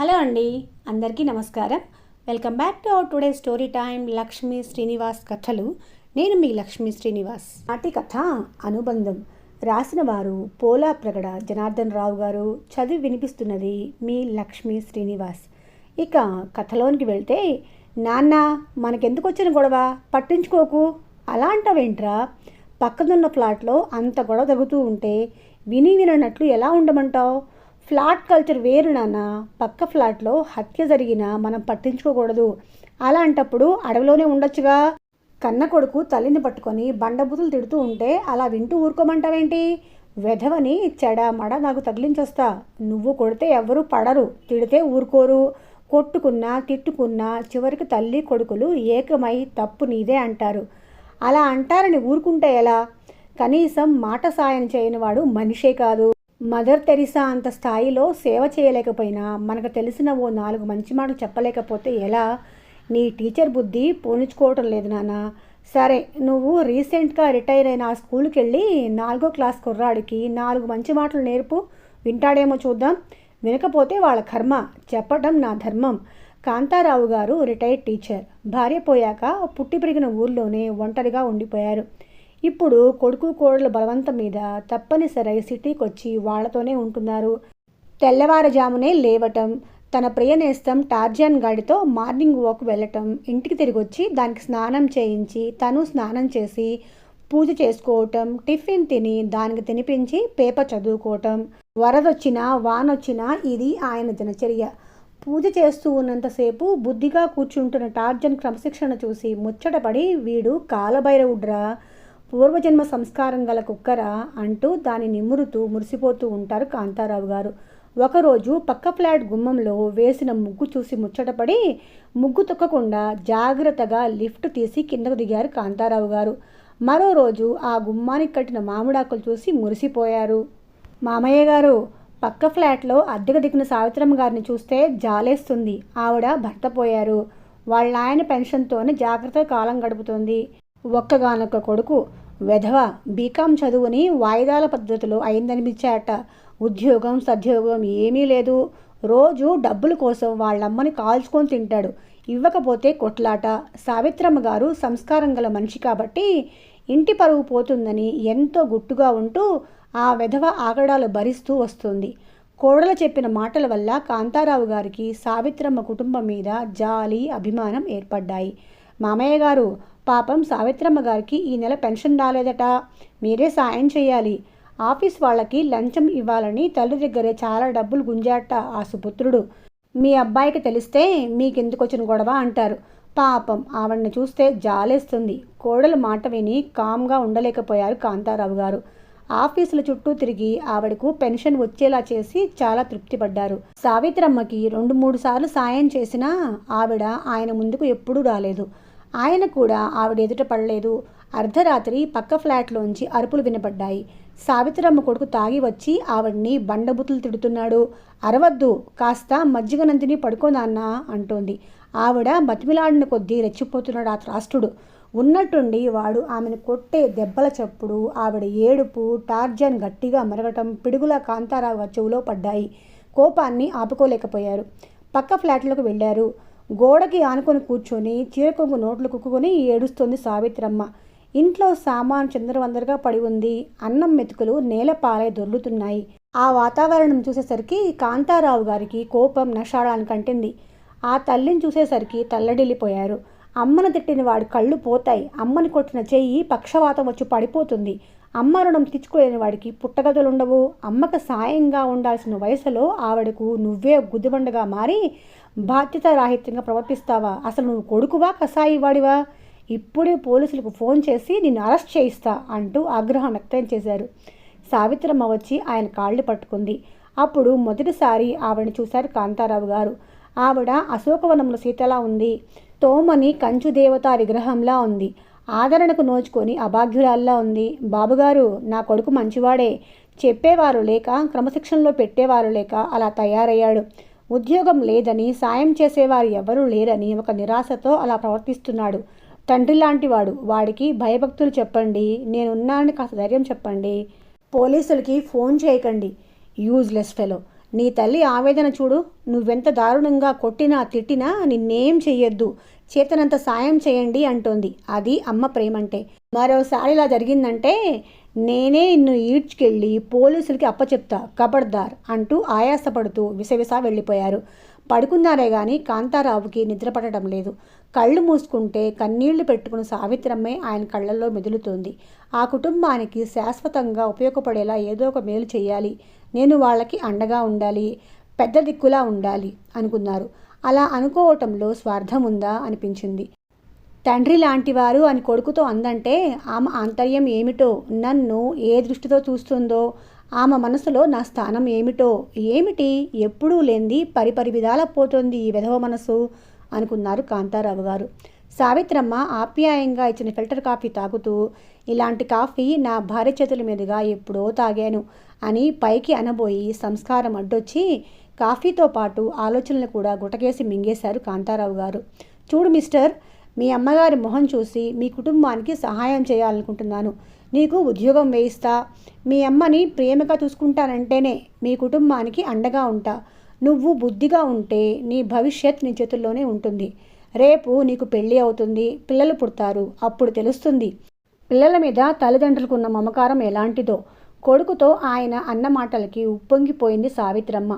Hello అండి అందరికీ నమస్కారం. Welcome back to our today story time Lakshmi Srinivas కథలు. నేను మీ లక్ష్మీ శ్రీనివాస్. నాటి కథ అనుబంధం. రాసిన వారు పోలా ప్రగడ జనార్దన్ రావు గారు చదివి వినిపిస్తున్నది మీ లక్ష్మీ శ్రీనివాస్. ఇక కథలోనికి వెళ్తే నాన్న మనకెందుకు వచ్చిన గొడవ? పట్టించుకోకు. అలా అంటావేంట్రా పక్కనున్న ఫ్లాట్లో అంత గొడవ జరుగుతూ ఉంటే విని విననట్లు ఎలా ఉండమంటావు? ఫ్లాట్ కల్చర్ వేరు నాన్న. పక్క ఫ్లాట్లో హత్య జరిగినా మనం పట్టించుకోకూడదు. అలాంటప్పుడు అడవిలోనే ఉండొచ్చుగా. కన్న కొడుకు తల్లిని పట్టుకొని బండబుతులు తిడుతూ ఉంటే అలా వింటూ ఊరుకోమంటావేంటి? వెధవని చెడ మడ నాకు తగిలించొస్తా. నువ్వు కొడితే ఎవ్వరూ పడరు. తిడితే ఊరుకోరు. కొట్టుకున్నా తిట్టుకున్నా చివరికి తల్లి కొడుకులు ఏకమై తప్పు నీదే అంటారు. అలా అంటారని ఊరుకుంటే ఎలా? కనీసం మాట సాయం చేయని వాడు మనిషే కాదు. మదర్ తెరిసా అంత స్థాయిలో సేవ చేయలేకపోయినా మనకు తెలిసిన ఓ నాలుగు మంచి మాటలు చెప్పలేకపోతే ఎలా? నీ టీచర్ బుద్ధి పోనించుకోవటం లేదు నాన్న. సరే నువ్వు రీసెంట్గా రిటైర్ అయిన ఆ స్కూల్కి వెళ్ళి నాలుగో క్లాస్ కుర్రాడికి నాలుగు మంచి మాటలు నేర్పు. వింటాడేమో చూద్దాం. వినకపోతే వాళ్ళ కర్మ. చెప్పటం నా ధర్మం. కాంతారావు గారు రిటైర్డ్ టీచర్. భార్య పోయాక పుట్టి పెరిగిన ఊర్లోనే ఒంటరిగా ఉండిపోయారు. ఇప్పుడు కొడుకు కోడల బలవంతం మీద తప్పనిసరి సిటీకి వచ్చి వాళ్ళతోనే ఉంటున్నారు. తెల్లవారుజామునే లేవటం తన ప్రియనేస్తం టార్జాన్ గాడితో మార్నింగ్ వాక్ వెళ్ళటం ఇంటికి తిరిగి వచ్చి దానికి స్నానం చేయించి తను స్నానం చేసి పూజ చేసుకోవటం టిఫిన్ తిని దానికి తినిపించి పేపర్ చదువుకోవటం వరదొచ్చినా వానొచ్చినా ఇది ఆయన దినచర్య. పూజ చేస్తూ ఉన్నంతసేపు బుద్ధిగా కూర్చుంటున్న టార్జన్ క్రమశిక్షణ చూసి ముచ్చటపడి వీడు కాలభైరవుడ్రా పూర్వజన్మ సంస్కారం గల కుక్కర అంటూ దాన్ని నిమురుతూ మురిసిపోతూ ఉంటారు కాంతారావు గారు. ఒకరోజు పక్క ఫ్లాట్ గుమ్మంలో వేసిన ముగ్గు చూసి ముచ్చటపడి ముగ్గు తొక్కకుండా జాగ్రత్తగా లిఫ్ట్ తీసి కిందకు దిగారు కాంతారావు గారు. మరో రోజు ఆ గుమ్మానికి కట్టిన మామిడాకులు చూసి మురిసిపోయారు. మామయ్య గారు పక్క ఫ్లాట్లో అద్దెకు దిగిన సావిత్రమ్మ గారిని చూస్తే జాలేస్తుంది. ఆవిడ భర్త పోయారు. వాళ్ళ ఆయన పెన్షన్తోనే జాగ్రత్తగా కాలం గడుపుతుంది. ఒక్కగానొక్క కొడుకు వెధవ బీకాం చదువుని వాయిదాల పద్ధతిలో అయిందనిపించాట ఉద్యోగం సద్యోగం ఏమీ లేదు. రోజు డబ్బుల కోసం వాళ్ళమ్మని కాల్చుకొని తింటాడు. ఇవ్వకపోతే కొట్లాట. సావిత్రమ్మ గారు సంస్కారం గల మనిషి కాబట్టి ఇంటి పరువు పోతుందని ఎంతో గుట్టుగా ఉంటూ ఆ వెధవ ఆగడాలు భరిస్తూ వస్తుంది. కోడలు చెప్పిన మాటల వల్ల కాంతారావు గారికి సావిత్రమ్మ కుటుంబం మీద జాలి అభిమానం ఏర్పడ్డాయి. మామయ్య గారు పాపం సావిత్రమ్మ గారికి ఈ నెల పెన్షన్ రాలేదట. మీరే సాయం చేయాలి. ఆఫీస్ వాళ్ళకి లంచం ఇవ్వాలని తల్లి దగ్గరే చాలా డబ్బులు గుంజాట ఆ సుపుత్రుడు. మీ అబ్బాయికి తెలిస్తే మీకెందుకు వచ్చిన గొడవ అంటారు. పాపం ఆవిడని చూస్తే జాలేస్తుంది. కోడల మాట విని కామ్గా ఉండలేకపోయారు కాంతారావు గారు. ఆఫీసుల చుట్టూ తిరిగి ఆవిడకు పెన్షన్ వచ్చేలా చేసి చాలా తృప్తిపడ్డారు. సావిత్రమ్మకి రెండు మూడు సార్లు సాయం చేసినా ఆవిడ ఆయన ముందుకు ఎప్పుడూ రాలేదు. ఆయన కూడా ఆవిడ ఎదుట పడలేదు. అర్ధరాత్రి పక్క ఫ్లాట్లోంచి అరుపులు వినపడ్డాయి. సావిత్రమ్మ కొడుకు తాగి వచ్చి ఆవిడ్ని బండబుతులు తిడుతున్నాడు. అరవద్దు కాస్త మజ్జిగనంతిని పడుకోనాన్నా అంటోంది. ఆవిడ బతిమిలాడిన కొద్దీ రెచ్చిపోతున్నాడు ఆ త్రాష్టుడు ఉన్నట్టుండి వాడు ఆమెను కొట్టే దెబ్బల చప్పుడు ఆవిడ ఏడుపు టార్జన్ గట్టిగా మరగటం పిడుగుల కాంతారావు చెవులో పడ్డాయి. కోపాన్ని ఆపుకోలేకపోయారు. పక్క ఫ్లాట్లోకి వెళ్ళారు. గోడకి ఆనుకొని కూర్చొని చీరకొంగు నోట్లు కుక్కుకొని ఏడుస్తోంది సావిత్రమ్మ. ఇంట్లో సామాన్ చిందరవందరగా పడి ఉంది. అన్నం మెతుకులు నేల పాలై దొర్లుతున్నాయి. ఆ వాతావరణం చూసేసరికి కాంతారావు గారికి కోపం నషాడానికంటింది. ఆ తల్లిని చూసేసరికి తల్లడిల్లిపోయారు. అమ్మను తిట్టిన వాడి కళ్ళు పోతాయి. అమ్మని కొట్టిన చెయ్యి పక్షవాతం వచ్చి పడిపోతుంది. అమ్మ రుణం తీర్చుకోలేని వాడికి పుట్టగదులుండవు అమ్మకు సాయంగా ఉండాల్సిన వయసులో ఆవిడకు నువ్వే గుద్దిబండగా మారి బాధ్యత రాహిత్యంగా ప్రవర్తిస్తావా? అసలు నువ్వు కొడుకువా? కసాయి వాడివా ఇప్పుడే పోలీసులకు ఫోన్ చేసి నిన్ను అరెస్ట్ చేయిస్తా అంటూ ఆగ్రహం వ్యక్తం చేశారు. సావిత్రమ్మ వచ్చి ఆయన కాళ్ళు పట్టుకుంది. అప్పుడు మొదటిసారి ఆవిడని చూశారు కాంతారావు గారు. ఆవిడ అశోకవనంలో సీతలా ఉంది. తోమని కంచు దేవత విగ్రహంలా ఉంది. ఆదరణకు నోచుకొని అభాగ్యురాల్లా ఉంది. బాబుగారు నా కొడుకు మంచివాడే. చెప్పేవారు లేక క్రమశిక్షణలో పెట్టేవారు లేక అలా తయారయ్యాడు. ఉద్యోగం లేదని సాయం చేసేవారు ఎవరూ లేరని ఒక నిరాశతో అలా ప్రవర్తిస్తున్నాడు. తండ్రి లాంటివాడు. వాడికి భయభక్తులు చెప్పండి. నేనున్నానని కాస్త ధైర్యం చెప్పండి. పోలీసులకి ఫోన్ చేయకండి. Useless fellow. నీ తల్లి ఆవేదన చూడు. నువ్వెంత దారుణంగా కొట్టినా తిట్టినా నిన్నేం చెయ్యొద్దు. చేతనంత సాయం చేయండి అంటోంది. అది అమ్మ ప్రేమంటే. మరోసారి ఇలా జరిగిందంటే నేనే నిన్ను ఈడ్చుకెళ్ళి పోలీసులకి అప్పచెప్తా కబడ్దార్ అంటూ ఆయాసపడుతూ విసవిస వెళ్ళిపోయారు. పడుకున్నారే గాని కాంతారావుకి నిద్రపడటం లేదు. కళ్ళు మూసుకుంటే కన్నీళ్ళు పెట్టుకుని సావిత్రమ్మే ఆయన కళ్ళల్లో మెదులుతోంది. ఆ కుటుంబానికి శాశ్వతంగా ఉపయోగపడేలా ఏదో ఒక మేలు చేయాలి. నేను వాళ్ళకి అండగా ఉండాలి పెద్ద దిక్కులా ఉండాలి అనుకున్నారు. అలా అనుకోవటంలో స్వార్థం ఉందా అనిపించింది. తండ్రి లాంటివారు అని కొడుకుతో అందంటే ఆమె ఆంతర్యం ఏమిటో నన్ను ఏ దృష్టితో చూస్తుందో ఆమె మనసులో నా స్థానం ఏమిటో ఏమిటి? ఎప్పుడూ లేంది పరిపరి విధాల పోతోంది ఈ విధవ మనసు అనుకున్నారు కాంతారావు గారు. సావిత్రమ్మ ఆప్యాయంగా ఇచ్చిన ఫిల్టర్ కాఫీ తాగుతూ ఇలాంటి కాఫీ నా భార్య చేతుల మీదుగా ఎప్పుడో తాగాను అని పైకి అనబోయి సంస్కారం అడ్డొచ్చి కాఫీతో పాటు ఆలోచనలు కూడా గుటకేసి మింగేశారు కాంతారావు గారు. చూడు మిస్టర్ మీ అమ్మగారి మొహం చూసి మీ కుటుంబానికి సహాయం చేయాలనుకుంటున్నాను. నీకు ఉద్యోగం వేయిస్తా. మీ అమ్మని ప్రేమగా చూసుకుంటానంటేనే మీ కుటుంబానికి అండగా ఉంటా. నువ్వు బుద్ధిగా ఉంటే నీ భవిష్యత్ నీ చేతుల్లోనే ఉంటుంది. రేపు నీకు పెళ్ళి అవుతుంది. పిల్లలు పుడతారు. అప్పుడు తెలుస్తుంది. పిల్లల మీద తల్లిదండ్రులకున్న మమకారం ఎలాంటిదో. కొడుకుతో ఆయన అన్న మాటలకి ఉప్పొంగిపోయింది సావిత్రమ్మ.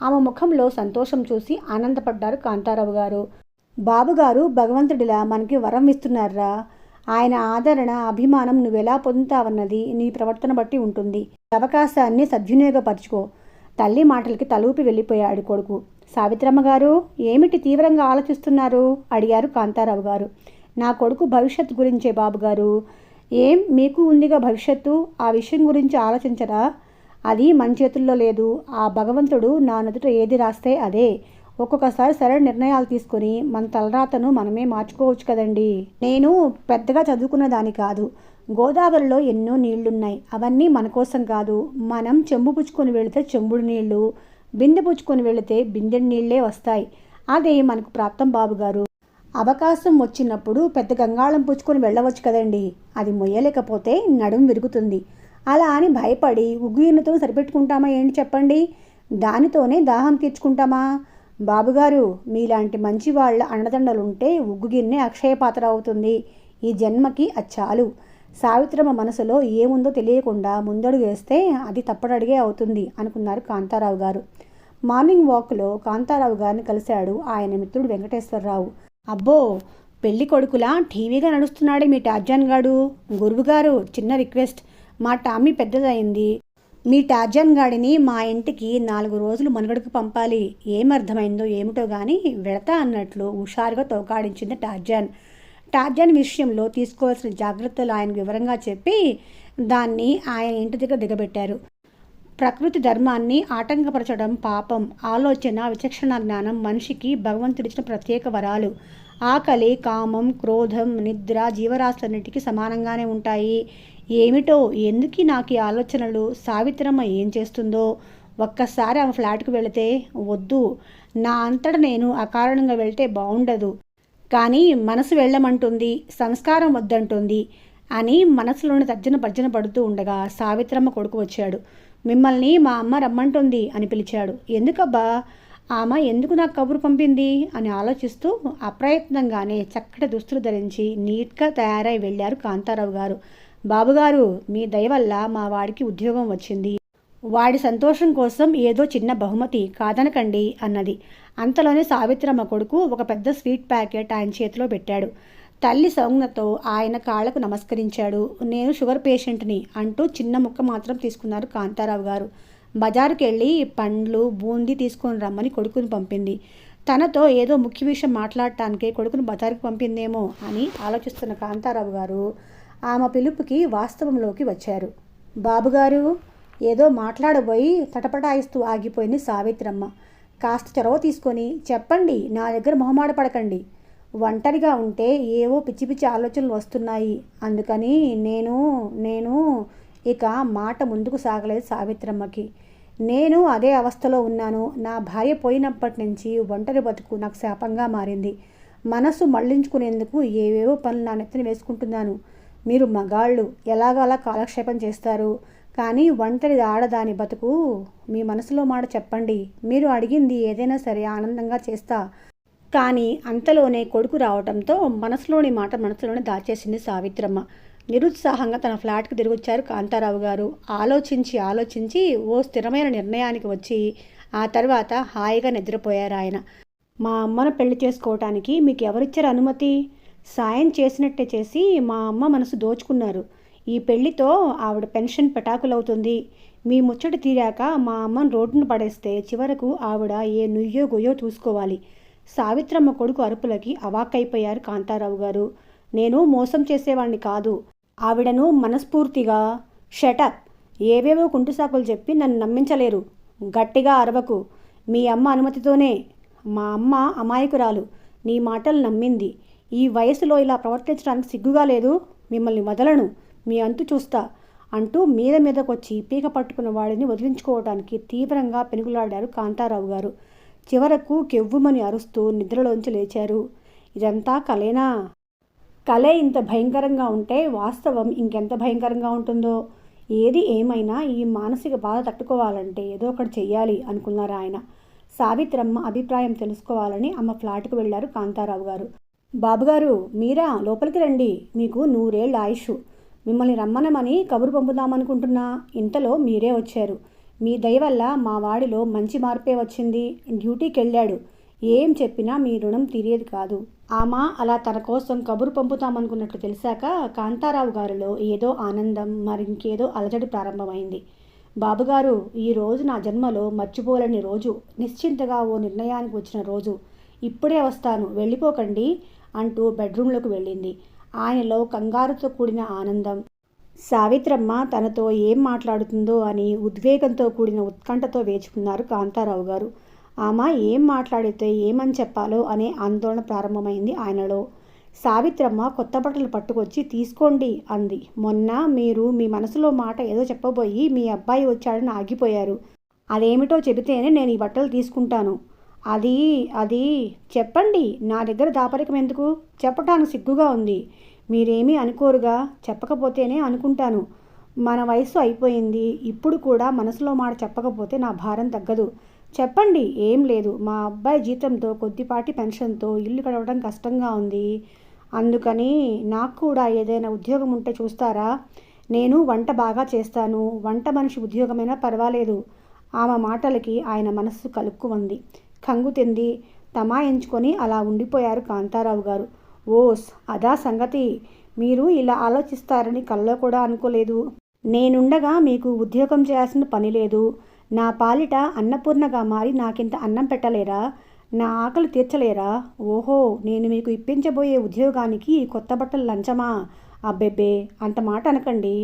ఆమె ముఖంలో సంతోషం చూసి ఆనందపడ్డారు కాంతారావు గారు. బాబుగారు భగవంతుడిలా మనకి వరం ఇస్తున్నారా? ఆయన ఆదరణ అభిమానం నువ్వెలా పొందుతావన్నది నీ ప్రవర్తన బట్టి ఉంటుంది. అవకాశాన్ని సద్వినియోగపరుచుకో. తల్లి మాటలకి తలూపి వెళ్ళిపోయాడు కొడుకు. సావిత్రమ్మ గారు ఏమిటి తీవ్రంగా ఆలోచిస్తున్నారు? అడిగారు కాంతారావు గారు. నా కొడుకు భవిష్యత్తు గురించే బాబుగారు ఏం మీకు ఉందిగా భవిష్యత్తు? ఆ విషయం గురించి ఆలోచించరా? అది మన చేతుల్లో లేదు. ఆ భగవంతుడు నా నుదుట ఏది రాస్తే అదే. ఒక్కొక్కసారి సరైన నిర్ణయాలు తీసుకొని మన తలరాతను మనమే మార్చుకోవచ్చు కదండి. నేను పెద్దగా చదువుకున్న దాని కాదు. గోదావరిలో ఎన్నో నీళ్ళున్నాయి. అవన్నీ మన కోసం కాదు. మనం చెంబు పుచ్చుకొని వెళితే చెంబుడు నీళ్ళు బిందె పుచ్చుకొని వెళితే బిందెడు నీళ్ళే వస్తాయి. అదే మనకు ప్రాప్తం బాబుగారు అవకాశం వచ్చినప్పుడు పెద్ద గంగాళం పుచ్చుకొని వెళ్ళవచ్చు కదండి. అది మొయ్యలేకపోతే నడుం విరుగుతుంది. అలా అని భయపడి ఉగ్గుయినతో సరిపెట్టుకుంటామా ఏంటి చెప్పండి? దానితోనే దాహం తీర్చుకుంటామా? బాబుగారు మీలాంటి మంచి వాళ్ళ అండదండలుంటే ఉగ్గుగిన్నె అక్షయపాత్ర అవుతుంది ఈ జన్మకి అచ్చాలు సావిత్రమ్మ మనసులో ఏముందో తెలియకుండా ముందడుగు వేస్తే అది తప్పడడిగే అవుతుంది అనుకున్నారు కాంతారావు గారు. మార్నింగ్ వాక్లో కాంతారావు గారిని కలిశాడు ఆయన మిత్రుడు వెంకటేశ్వరరావు. అబ్బో! పెళ్ళి కొడుకులా టీవీగా నడుస్తున్నాడే మీ టార్జాన్ గాడు. గురువుగారు చిన్న రిక్వెస్ట్. మా టామీ పెద్దదైంది. మీ టార్జాన్ గాడిని మా ఇంటికి నాలుగు రోజులు మనుగడకు పంపాలి. ఏమర్థమైందో ఏమిటో కానీ వెళతా అన్నట్లు హుషారుగా తోకాడించింది టార్జాన్. టార్జాన్ విషయంలో తీసుకోవాల్సిన జాగ్రత్తలు ఆయన వివరంగా చెప్పి దాన్ని ఆయన ఇంటి దగ్గర దిగబెట్టారు. ప్రకృతి ధర్మాన్ని ఆటంకపరచడం పాపం. ఆలోచన విచక్షణ జ్ఞానం మనిషికి భగవంతుడిచ్చిన ప్రత్యేక వరాలు. ఆకలి కామం క్రోధం నిద్ర జీవరాశులన్నిటికీ సమానంగానే ఉంటాయి. ఏమిటో ఎందుకు నాకు ఈ ఆలోచనలు? సావిత్రమ్మ ఏం చేస్తుందో? ఒక్కసారి ఆమె ఫ్లాట్కు వెళితే వద్దు. నా అంతట నేను అకారణంగా వెళ్తే బాగుండదు కానీ మనసు వెళ్ళమంటుంది సంస్కారం వద్దంటుంది అని మనసులోని తర్జన భర్జన పడుతూ ఉండగా సావిత్రమ్మ కొడుకు వచ్చాడు. మిమ్మల్ని మా అమ్మ రమ్మంటుంది అని పిలిచాడు. ఎందుకబ్బా? ఆమె ఎందుకు నాకు కబురు పంపింది? అని ఆలోచిస్తూ అప్రయత్నంగానే చక్కటి దుస్తులు ధరించి నీట్గా తయారై వెళ్ళారు కాంతారావు గారు. బాబుగారు మీ దయ వల్ల మా వాడికి ఉద్యోగం వచ్చింది. వాడి సంతోషం కోసం ఏదో చిన్న బహుమతి కాదనకండి అన్నది. అంతలోనే సావిత్రమ్మ కొడుకు ఒక పెద్ద స్వీట్ ప్యాకెట్ ఆయన చేతిలో పెట్టాడు. తల్లి సౌజ్ఞతో ఆయన కాళ్ళకు నమస్కరించాడు. నేను షుగర్ పేషెంట్ని అంటూ చిన్న ముక్క మాత్రం తీసుకున్నారు కాంతారావు గారు. బజారుకి వెళ్ళి పండ్లు బూందీ తీసుకొని రమ్మని కొడుకుని పంపింది. తనతో ఏదో ముఖ్య విషయం మాట్లాడటానికే కొడుకును బజారుకి పంపిందేమో అని ఆలోచిస్తున్న కాంతారావు గారు ఆమె పిలుపుకి వాస్తవంలోకి వచ్చారు. బాబుగారు ఏదో మాట్లాడబోయి తటపటాయిస్తూ ఆగిపోయింది సావిత్రమ్మ. కాస్త చొరవ తీసుకొని చెప్పండి నా దగ్గర మొహమాట పడకండి. ఒంటరిగా ఉంటే ఏవో పిచ్చి పిచ్చి ఆలోచనలు వస్తున్నాయి. అందుకని నేను నేను ఇక మాట ముందుకు సాగలేదు సావిత్రమ్మకి. నేను అదే అవస్థలో ఉన్నాను. నా భార్య పోయినప్పటి నుంచి ఒంటరి బతుకు నాకు శాపంగా మారింది. మనసు మళ్ళించుకునేందుకు ఏవేవో పనులు నా నెత్తిన వేసుకుంటున్నాను. మీరు మగాళ్ళు ఎలాగలా కాలక్షేపం చేస్తారు? కానీ ఒంటరి ఆడదాని బతుకు మీ మనసులో మాట చెప్పండి. మీరు అడిగింది ఏదైనా సరే ఆనందంగా చేస్తా. కానీ అంతలోనే కొడుకు రావడంతో మనసులోని మాట మనసులోనే దాచేసింది సావిత్రమ్మ. నిరుత్సాహంగా తన ఫ్లాట్కి తిరిగొచ్చారు కాంతారావు గారు. ఆలోచించి ఆలోచించి ఓ స్థిరమైన నిర్ణయానికి వచ్చి ఆ తర్వాత హాయిగా నిద్రపోయారు ఆయన మా అమ్మను పెళ్ళి చేసుకోవటానికి మీకు ఎవరిచ్చారు అనుమతి? సాయం చేసినట్టే చేసి మా అమ్మ మనసు దోచుకున్నారు. ఈ పెళ్ళితో ఆవిడ పెన్షన్ పెటాకులవుతుంది. మీ ముచ్చట తీరాక మా అమ్మను రోడ్డును పడేస్తే చివరకు ఆవిడ ఏ నుయ్యో గొయ్యో చూసుకోవాలి. సావిత్రమ్మ కొడుకు అరుపులకి అవాక్కైపోయారు కాంతారావు గారు. నేను మోసం చేసేవాణ్ణి కాదు. ఆవిడను మనస్ఫూర్తిగా షటప్ ఏవేవో కుంటుసాకులు చెప్పి నన్ను నమ్మించలేరు. గట్టిగా అరవకు. మీ అమ్మ అనుమతితోనే. మా అమ్మ అమాయకురాలు. నీ మాటలు నమ్మింది. ఈ వయసులో ఇలా ప్రవర్తించడానికి సిగ్గుగా లేదు మిమ్మల్ని వదలను మీ అంతు చూస్తా అంటూ మీద మీదకొచ్చి పీక పట్టుకున్న వాడిని వదిలించుకోవడానికి తీవ్రంగా పెనుగులాడారు కాంతారావు గారు. చివరకు కెవ్వుమని అరుస్తూ నిద్రలోంచి లేచారు. ఇదంతా కలేనా? కలే ఇంత భయంకరంగా ఉంటే వాస్తవం ఇంకెంత భయంకరంగా ఉంటుందో? ఏది ఏమైనా ఈ మానసిక బాధ తట్టుకోవాలంటే ఏదో ఒకటి చెయ్యాలి అనుకున్నారు ఆయన సావిత్రమ్మ అభిప్రాయం తెలుసుకోవాలని అమ్మ ఫ్లాట్కు వెళ్ళారు కాంతారావు గారు. బాబుగారు మీరా? లోపలికి రండి. మీకు నూరేళ్ళ ఆయుష్. మిమ్మల్ని రమ్మనమని కబురు పంపుదామనుకుంటున్నా. ఇంతలో మీరే వచ్చారు. మీ దయ వల్ల మా వాడిలో మంచి మార్పే వచ్చింది. డ్యూటీకి వెళ్ళాడు ఏం చెప్పినా మీ రుణం తీరేది కాదు. ఆమె అలా తన కోసం కబురు పంపుతామనుకున్నట్లు తెలిసాక కాంతారావు గారిలో ఏదో ఆనందం మరింకేదో అలజడి ప్రారంభమైంది. బాబుగారు ఈ రోజు నా జన్మలో మర్చిపోలేని రోజు. నిశ్చింతగా ఓ నిర్ణయానికి వచ్చిన రోజు. ఇప్పుడే వస్తాను. వెళ్ళిపోకండి. అంటూ బెడ్రూమ్లోకి వెళ్ళింది. ఆయనలో కంగారుతో కూడిన ఆనందం. సావిత్రమ్మ తనతో ఏం మాట్లాడుతుందో అని ఉద్వేగంతో కూడిన ఉత్కంఠతో వేచుకున్నారు కాంతారావు గారు. ఆమె ఏం మాట్లాడితే ఏమని చెప్పాలో అనే ఆందోళన ప్రారంభమైంది ఆయనలో. సావిత్రమ్మ కొత్త బట్టలు పట్టుకొచ్చి తీసుకోండి అంది. మొన్న మీరు మీ మనసులో మాట ఏదో చెప్పబోయి మీ అబ్బాయి వచ్చాడని ఆగిపోయారు. అదేమిటో చెబితేనే నేను ఈ బట్టలు తీసుకుంటాను. అది అది. చెప్పండి నా దగ్గర దాపరికం ఎందుకు? చెప్పటానికి సిగ్గుగా ఉంది. మీరేమీ అనుకోరుగా? చెప్పకపోతేనే అనుకుంటాను. మన వయసు అయిపోయింది. ఇప్పుడు కూడా మనసులో మాట చెప్పకపోతే నా భారం తగ్గదు. చెప్పండి ఏం లేదు. మా అబ్బాయి జీతంతో కొద్దిపాటి పెన్షన్తో ఇల్లు గడవడం కష్టంగా ఉంది. అందుకని నాకు కూడా ఏదైనా ఉద్యోగం ఉంటే చూస్తారా? నేను వంట బాగా చేస్తాను. వంట మనిషి ఉద్యోగమైనా పర్వాలేదు. ఆమె మాటలకి ఆయన మనస్సు కలుక్కుమంది కంగు తింది తమాయించుకొని అలా ఉండిపోయారు కాంతారావు గారు. ఓస్ అదా సంగతి. మీరు ఇలా ఆలోచిస్తారని కల్లో కూడా అనుకోలేదు. నేనుండగా మీకు ఉద్యోగం చేయాల్సిన పని లేదు. నా పాలిట అన్నపూర్ణగా మారి నాకింత అన్నం పెట్టలేరా? నా ఆకలి తీర్చలేరా? ఓహో నేను మీకు ఇప్పించబోయే ఉద్యోగానికి కొత్త బట్టలు లంచమా? అబ్బెబ్బే అంత మాట అనకండి.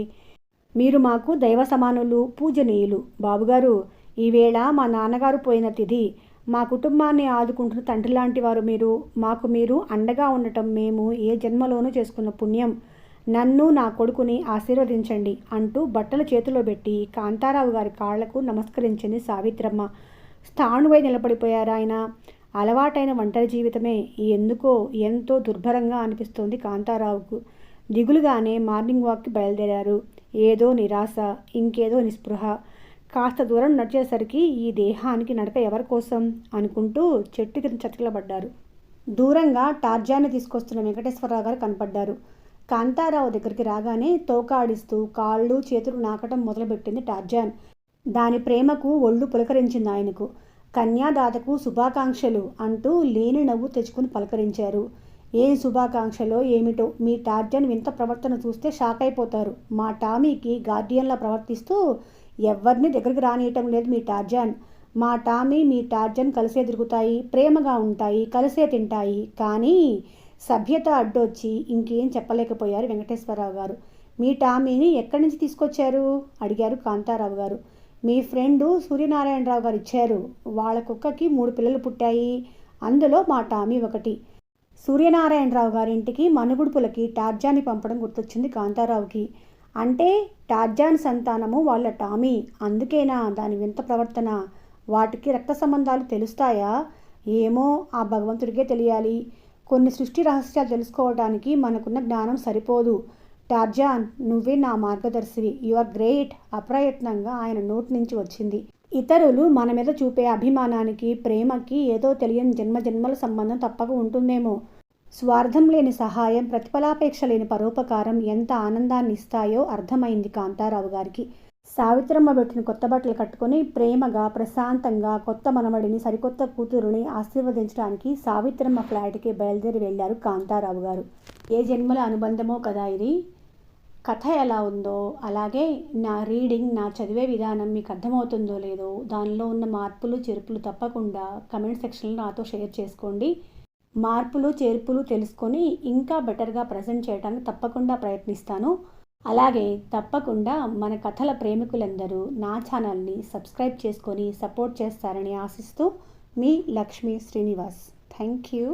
మీరు మాకు దైవ సమానులు పూజనీయులు. బాబుగారు ఈవేళ మా నాన్నగారు పోయిన తిథి. మా కుటుంబాన్ని ఆదుకుంటున్న తండ్రి లాంటి వారు మీరు మాకు మీరు అండగా ఉండటం మేము ఏ జన్మలోనూ చేసుకున్న పుణ్యం. నన్ను నా కొడుకుని ఆశీర్వదించండి అంటూ బట్టలు చేతిలో పెట్టి కాంతారావు గారి కాళ్ళకు నమస్కరించింది సావిత్రమ్మ. స్థాణువై నిలబడిపోయారు ఆయన. అలవాటైన ఒంటరి జీవితమే. ఎందుకో ఎంతో దుర్భరంగా అనిపిస్తోంది కాంతారావుకు. దిగులుగానే మార్నింగ్ వాక్కి బయలుదేరారు. ఏదో నిరాశ ఇంకేదో నిస్పృహ. కాస్త దూరం నడిచేసరికి ఈ దేహానికి నడక ఎవరి కోసం అనుకుంటూ చెట్టు కింద చతికిలబడ్డారు. దూరంగా టార్జాన్ని తీసుకొస్తున్న వెంకటేశ్వరరావు గారు కనపడ్డారు. కాంతారావు దగ్గరికి రాగానే తోకాడిస్తూ కాళ్ళు చేతులు నాకటం మొదలుపెట్టింది టార్జాన్. దాని ప్రేమకు ఒళ్ళు పులకరించింది ఆయనకు. కన్యాదాతకు శుభాకాంక్షలు అంటూ లేని నవ్వు తెచ్చుకుని పలకరించారు. ఏం శుభాకాంక్షలో ఏమిటో మీ టార్జన్ వింత ప్రవర్తన చూస్తే షాక్ అయిపోతారు మా టామీకి గార్డియన్లా ప్రవర్తిస్తూ ఎవరిని దగ్గరికి రానియటం లేదు మీ టార్జాన్. మా టామీ మీ టార్జన్ కలిసే తిరుగుతాయి ప్రేమగా ఉంటాయి కలిసే తింటాయి. కానీ సభ్యత అడ్డొచ్చి ఇంకేం చెప్పలేకపోయారు వెంకటేశ్వరరావు గారు. మీ టామీని ఎక్కడి నుంచి తీసుకొచ్చారు? అడిగారు కాంతారావు గారు. మీ ఫ్రెండు సూర్యనారాయణరావు గారు ఇచ్చారు. వాళ్ళ కుక్కకి మూడు పిల్లలు పుట్టాయి. అందులో మా టామీ ఒకటి. సూర్యనారాయణరావు గారింటికి మనుగుడుపులకి టార్జాన్ని పంపడం గుర్తొచ్చింది కాంతారావుకి. అంటే టార్జాన్ సంతానము వాళ్ళ టామీ. అందుకేనా దాని వింత ప్రవర్తన? వాటికి రక్త సంబంధాలు తెలుస్తాయా? ఏమో ఆ భగవంతుడికే తెలియాలి. కొన్ని సృష్టి రహస్యాలు తెలుసుకోవడానికి మనకున్న జ్ఞానం సరిపోదు. టార్జాన్ నువ్వే నా మార్గదర్శివి. You are great. అప్రయత్నంగా ఆయన నోటి నుంచి వచ్చింది. ఇతరులు మన మీద చూపే అభిమానానికి ప్రేమకి ఏదో తెలియని జన్మ జన్మల సంబంధం తప్పక ఉంటుందేమో. స్వార్థం లేని సహాయం ప్రతిఫలాపేక్ష లేని పరోపకారం ఎంత ఆనందాన్ని ఇస్తాయో అర్థమైంది కాంతారావు గారికి. సావిత్రమ్మ పెట్టిన కొత్త బట్టలు కట్టుకొని ప్రేమగా ప్రశాంతంగా కొత్త మనవడిని సరికొత్త కూతురుని ఆశీర్వదించడానికి సావిత్రమ్మ ఫ్లాట్కి బయలుదేరి వెళ్ళారు కాంతారావు గారు. ఏ జన్మల అనుబంధమో కదా ఇది. కథ ఎలా ఉందో అలాగే నా రీడింగ్ నా చదివే విధానం మీకు అర్థమవుతుందో లేదో దానిలో ఉన్న మార్పులు చెరుపులు తప్పకుండా కమెంట్ సెక్షన్లో నాతో షేర్ చేసుకోండి. మార్పులు చేర్పులు తెలుసుకొని ఇంకా బెటర్గా ప్రజెంట్ చేయడానికి తప్పకుండా ప్రయత్నిస్తాను. అలాగే తప్పకుండా మన కథల ప్రేమికులందరూ నా ఛానల్ని సబ్స్క్రైబ్ చేసుకొని సపోర్ట్ చేస్తారని ఆశిస్తూ మీ లక్ష్మీ శ్రీనివాస్. Thank you